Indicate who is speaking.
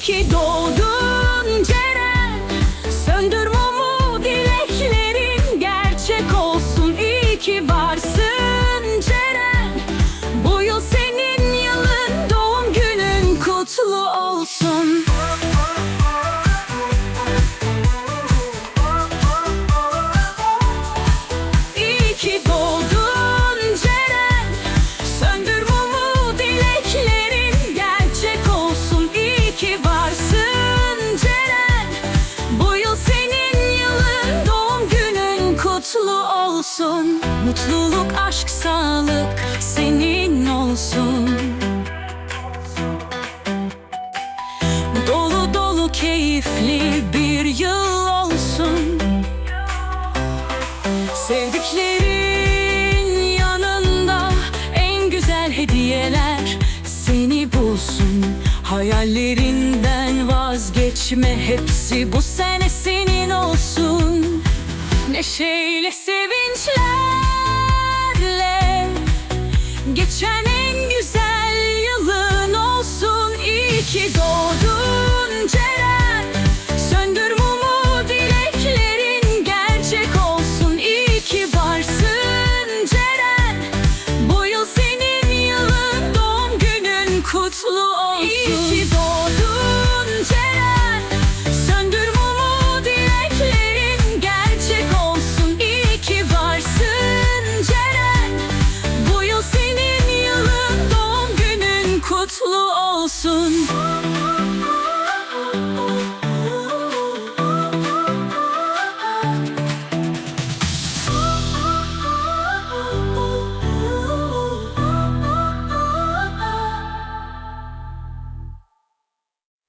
Speaker 1: ki doğdun Ceren Söndür mumu dileklerin gerçek olsun. İyi ki varsın Ceren Bu yıl senin yılın doğum günün kutlu olsun kutlu olsun. Mutluluk, aşk, sağlık senin olsun. Dolu dolu keyifli bir yıl olsun. Sevdiklerin yanında en güzel hediyeler seni bulsun. Hayallerinden vazgeçme hepsi bu sene senin olsun Neşeyle sevinçlerle Geçen en güzel yılın olsun. İyi ki doğdun olsun.